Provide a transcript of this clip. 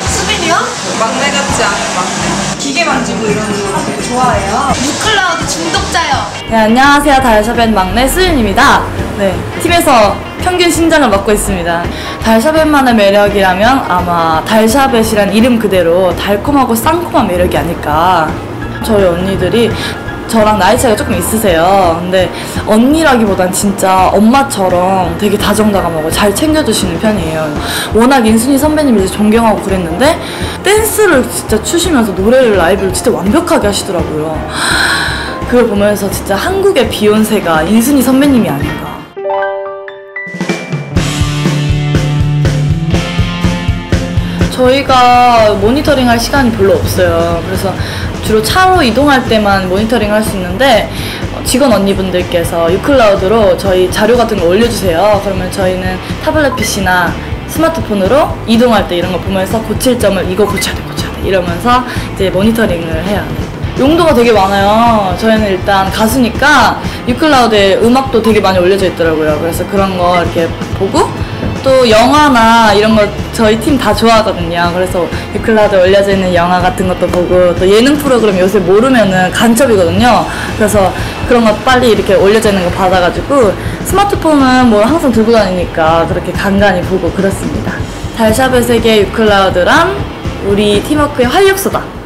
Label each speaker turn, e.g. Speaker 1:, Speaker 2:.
Speaker 1: 수빈이요? 막내 같지 않은 막내. 기계 만지고 이런 거 되게 좋아해요.
Speaker 2: 유클라우드 중독자요.
Speaker 3: 네, 안녕하세요. 달샤벳 막내 수윤입니다. 네, 팀에서 평균 신장을 맡고 있습니다. 달샤벳만의 매력이라면 아마 달샤벳이란 이름 그대로 달콤하고 쌍콤한 매력이 아닐까. 저희 언니들이 저랑 나이 차이가 조금 있으세요. 근데 언니라기보단 진짜 엄마처럼 되게 다정다감하고 잘 챙겨주시는 편이에요. 워낙 인순이 선배님을 존경하고 그랬는데 댄스를 진짜 추시면서 노래를 라이브를 진짜 완벽하게 하시더라고요. 그걸 보면서 진짜 한국의 비욘세가 인순이 선배님이 아닌가. 저희가 모니터링 할 시간이 별로 없어요. 그래서 주로 차로 이동할 때만 모니터링 할 수 있는데 어, 직원 언니분들께서 유클라우드로 저희 자료 같은 거 올려주세요. 그러면 저희는 타블렛 PC나 스마트폰으로 이동할 때 이런 거 보면서 고칠 점을 이거 고쳐야 돼, 고쳐야 돼 이러면서 이제 모니터링을 해요. 용도가 되게 많아요. 저희는 일단 가수니까 유클라우드에 음악도 되게 많이 올려져 있더라고요. 그래서 그런 거 이렇게 보고 또 영화나 이런 거 저희 팀 다 좋아하거든요. 그래서 유클라우드에 올려져 있는 영화 같은 것도 보고 또 예능 프로그램 요새 모르면은 간첩이거든요. 그래서 그런 거 빨리 이렇게 올려져 있는 거 받아가지고 스마트폰은 뭐 항상 들고 다니니까 그렇게 간간히 보고 그렇습니다. 달샤벳 세계 유클라우드란 우리 팀워크의 활력소다.